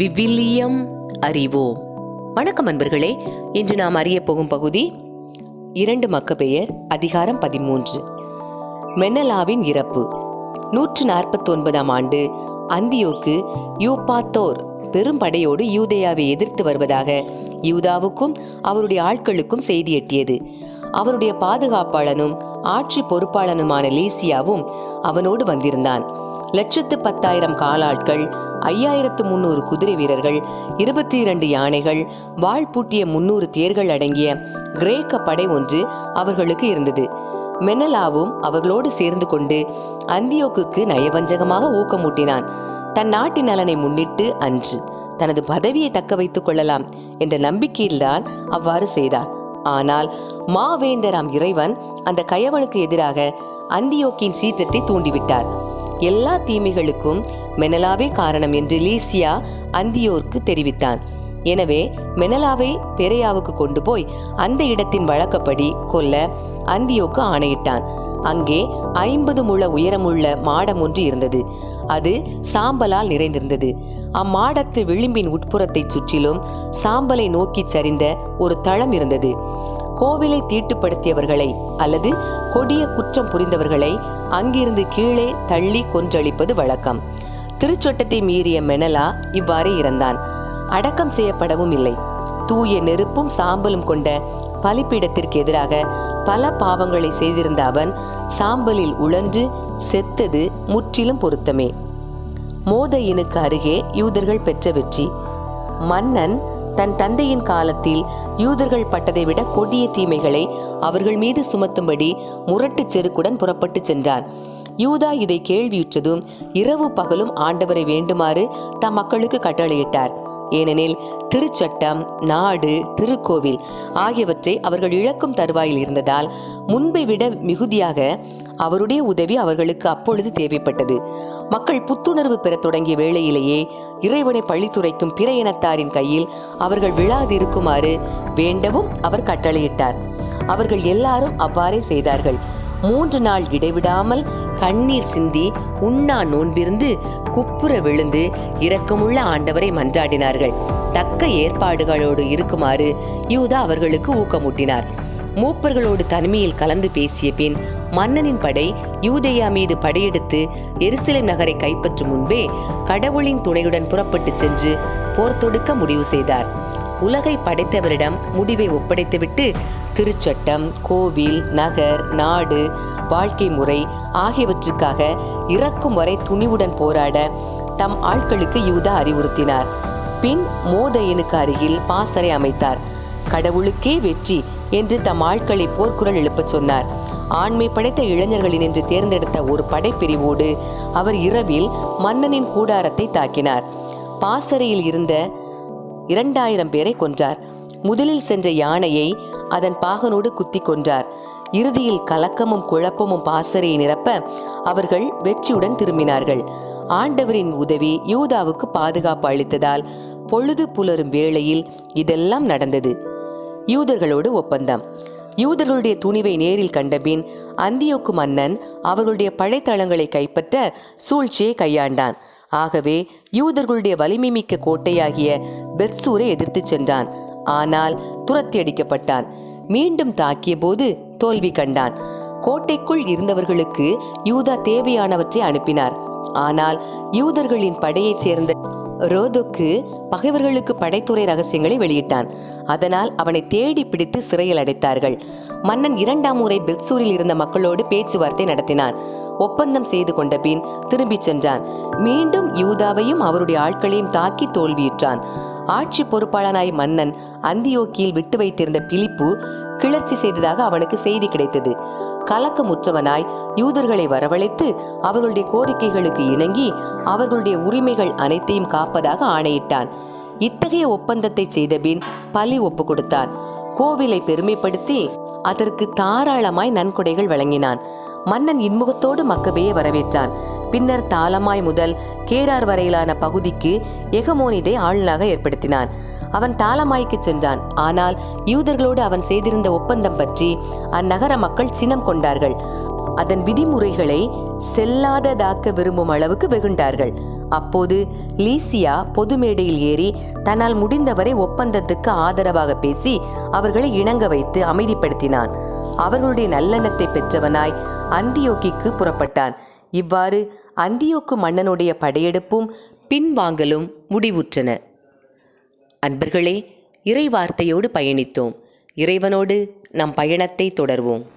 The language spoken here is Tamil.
விவிலியம் அறிவோம். வணக்கம் அன்பர்களே இன்று நாம் அறிய போகும் பகுதி இரண்டு மக்கபெயர் அதிகாரம் பதிமூன்று. மெனலாவின் இறப்பு. நூற்று நாற்பத்தொன்பதாம் ஆண்டு அந்தியோக்கு யூபாத்தோர் பெரும் படையோடு யூதேயாவை எதிர்த்து வருவதாக யூதாவுக்கும் அவருடைய ஆட்களுக்கும் செய்தி எட்டியது. அவருடைய பாதுகாப்பாளனும் ஆட்சி பொறுப்பாளனுமான லீசியாவும் அவனோடு வந்திருந்தான். லட்சத்து பத்தாயிரம் காலாட்கள் ஐயாயிரத்து முன்னூறு குதிரை வீரர்கள் இருபத்தி இரண்டு யானைகள் வாழ் பூட்டிய முன்னூறு தேர்கள் அடங்கிய கிரேக்க படை ஒன்று அவர்களுக்கு இருந்தது. மெனலாவும் அவர்களோடு சேர்ந்து கொண்டு அந்தியோக்குக்கு நயவஞ்சகமாக ஊக்கமூட்டினான். தன் நாட்டின் நலனை முன்னிட்டு அன்று தனது பதவியை தக்க வைத்துக் கொள்ளலாம் என்ற நம்பிக்கையில்தான் அவ்வாறு செய்தான் ஆனால் மாவேந்தராம் இறைவன் அந்த கயவனுக்கு எதிராக அந்தியோக்கின் சீற்றத்தை தூண்டிவிட்டார். எல்லா தீமைகளுக்கும் மெனலாவே காரணம் என்று லீசியா அந்தியோருக்கு தெரிவித்தான். எனவே மெனலாவை பெரையாவுக்கு கொண்டு போய் அந்த இடத்தின் வழக்கப்படி கொல்ல அந்தியோக்கு ஆணையிட்டான். அங்கே ஐம்பது முழ உயரமுள்ள மாடம் ஒன்று இருந்தது. அது சாம்பலால் நிறைந்திருந்தது. அம்மாடத்து விளிம்பின் உட்புறத்தைச் சுற்றிலும் சாம்பலை நோக்கிச் சரிந்த ஒரு தளம் இருந்தது. கோவிலை தீட்டுப்படுத்தியவர்களை அல்லது கொடிய குற்றம் புரிந்தவர்களை அங்கிருந்து கீழே தள்ளி கொன்றளிப்பது வழக்கம். திருச்சொட்டத்தை மீறிய மெனலா இவ்வாறு இறந்தான். அடக்கம் செய்யப்படவும் இல்லை. தூய நெருப்பும் சாம்பலும் கொண்ட பலிப்பீடத்திற்கு எதிராக பல பாவங்களை செய்திருந்த அவன் சாம்பலில் உழன்று செத்தது முற்றிலும் பொருத்தமே. மோதையினுக்கு அருகே யூதர்கள் பெற்ற வெற்றி. மன்னன் தன் தந்தையின் காலத்தில் யூதர்கள் பட்டதை விட கொடிய தீமைகளை அவர்கள் மீது சுமத்தும்படி முரட்டுச் செருக்குடன் புறப்பட்டு சென்றான். யூதா இதை கேள்வியுற்றதும் இரவு பகலும் ஆண்டவரை வேண்டுமாறு தம் மக்களுக்கு கட்டளையிட்டார். ஏனெனில் திருச்சட்டம் நாடு திருக்கோவில் ஆகியவற்றை அவர்கள் இழக்கும் தருவாயில் இருந்ததால் முன்பை விட மிகுதியாக அவருடைய உதவி அவர்களுக்கு அப்பொழுது தேவைப்பட்டது. மக்கள் புத்துணர்வு பெறத் தொடங்கிய வேளையிலேயே இறைவனை பழித்துரைக்கும் பிற இனத்தாரின் கையில் அவர்கள் விழாதிருக்குமாறு வேண்டவும் அவர் கட்டளையிட்டார். அவர்கள் எல்லாரும் அவ்வாறே செய்தார்கள். மூன்று நாள் இடைவிடாமல் கண்ணீர் சிந்தி உண்ணா நோன்பிருந்து குப்புற விழுந்து இரக்கமுள்ள ஆண்டவரை மன்றாடினார்கள். தக்க ஏற்பாடுகளோடு இருக்குமாறு யூதா அவர்களுக்கு ஊக்கமூட்டினார். மூப்பர்களோடு தனிமையில் கலந்து பேசிய பின் மன்னனின் படை யூதேயா மீது படையெடுத்து எருசலேம் நகரை கைப்பற்றும் முன்பே கடவுளின் துணையுடன் புறப்பட்டு சென்று போர் தொடுக்க முடிவு செய்தார். உலகை படைத்தவரிடம் முடிவை ஒப்படைத்துவிட்டு திருச்சட்டம் கோவில் நகர் நாடு வாழ்க்கை முறை ஆகியவற்றுக்காக இறக்கும் வரை துணிவுடன் போராட தம் ஆட்களுக்கு யூதா அறிவுறுத்தினார். பின் மோதையனுக்கு அருகில் பாசறை அமைத்தார். கடவுளுக்கே வெற்றி என்று தம் ஆட்களை போர்க்குரல் எழுப்பச் சொன்னார். ஆண்மை படைத்த இளைஞர்களின் என்று தேர்ந்தெடுத்த ஒரு படைப்பிரிவோடு அவர் இரவில் மன்னனின் கூடாரத்தை தாக்கினார். பாசறையில் இருந்த இரண்டாயிரம் பேரை கொன்றார். முதலில் சென்ற யானையை அதன் பாகனோடு குத்தி கொன்றார். இறுதியில் கலக்கமும் குழப்பமும் பாசறையை நிரப்ப அவர்கள் வெற்றியுடன் திரும்பினார்கள். ஆண்டவரின் உதவி யூதாவுக்கு பாதுகாப்பு அளித்ததால் பொழுது புலரும் வேளையில் இதெல்லாம் நடந்தது. யூதர்களோடு ஒப்பந்தம். யூதர்களுடைய துணிவை நேரில் கண்டபின் அந்தியோக்கு மன்னன் அவர்களுடைய படைத்தளங்களை கைப்பற்ற சூழ்ச்சியை கையாண்டான். ஆகவே யூதர்களுடைய வலிமை மிக்க கோட்டையாகிய பெத்சூரை எதிர்த்துச் சென்றான். ஆனால் துரத்தி அடிக்கப்பட்டான் மீண்டும் தாக்கிய போது தோல்வி கண்டான். கோட்டைக்குள் இருந்தவர்களுக்கு யூதா தேவையானவற்றை அனுப்பினார். ஆனால் யூதர்களின் படையைச் சேர்ந்த ரோதோக்கு பகைவர்களுக்கு படைத்துறை ரகசியங்களை வெளியிட்டான். அதனால் அவனை தேடி பிடித்து சிறையில் அடைத்தார்கள். மன்னன் இரண்டாம் முறை பெல்சூரில் இருந்த மக்களோடு பேச்சுவார்த்தை நடத்தினான். ஒப்பந்தம் செய்து கொண்ட பின் திரும்பிச் சென்றான். மீண்டும் யூதாவையும் அவருடைய ஆட்களையும் தாக்கி தோல்வியுற்றான். ஆட்சி பொறுப்பாளனாய் மன்னன் அந்தியோக்கியில் விட்டு வைத்திருந்த பிலிப்பு கிளர்ச்சி செய்ததாக அவனுக்கு செய்தி கிடைத்தது. கலக்கமுற்றவனாய் யூதர்களை வரவழைத்து அவர்களுடைய கோரிக்கைகளுக்கு இணங்கி அவர்களுடைய உரிமைகள் அனைத்தையும் காப்பதாக ஆணையிட்டான். இத்தகைய ஒப்பந்தத்தை செய்தபின் பலி ஒப்பு கொடுத்தான். கோவிலை பெருமைப்படுத்தி அதற்கு தாராளமாய் நன்கொடைகள் வழங்கினான். மன்னன் இன்முகத்தோடு மக்கபேயை வரவேற்றான். பின்னர் தாளமாய் முதல் கேரார் வரையிலான பகுதிக்கு எகமோனிதை ஆளுநராக ஏற்படுத்தினான். அவன் தாளமாய்க்கு சென்றான். ஆனால் யூதர்களோடு அவன் செய்திருந்த ஒப்பந்தம் பற்றி அந்நகர மக்கள் சினம் கொண்டார்கள். அதன் விதிமுறைகளை செல்லாததாக்க விரும்பும் அளவுக்கு வெகுண்டார்கள். அப்போது லீசியா பொது மேடையில் ஏறி தன்னால் முடிந்தவரை ஒப்பந்தத்துக்கு ஆதரவாக பேசி அவர்களை இணங்க வைத்து அமைதிப்படுத்தினான். அவர்களுடைய நல்லெண்ணத்தை பெற்றவனாய் அந்தியோக்கிக்கு புறப்பட்டான். இவ்வாறு அந்தியோக்கு மன்னனுடைய படையெடுப்பும் பின்வாங்கலும் முடிவுற்றன. அன்பர்களே இறைவார்த்தையோடு பயணித்தோம். இறைவனோடு நம் பயணத்தை தொடர்வோம்.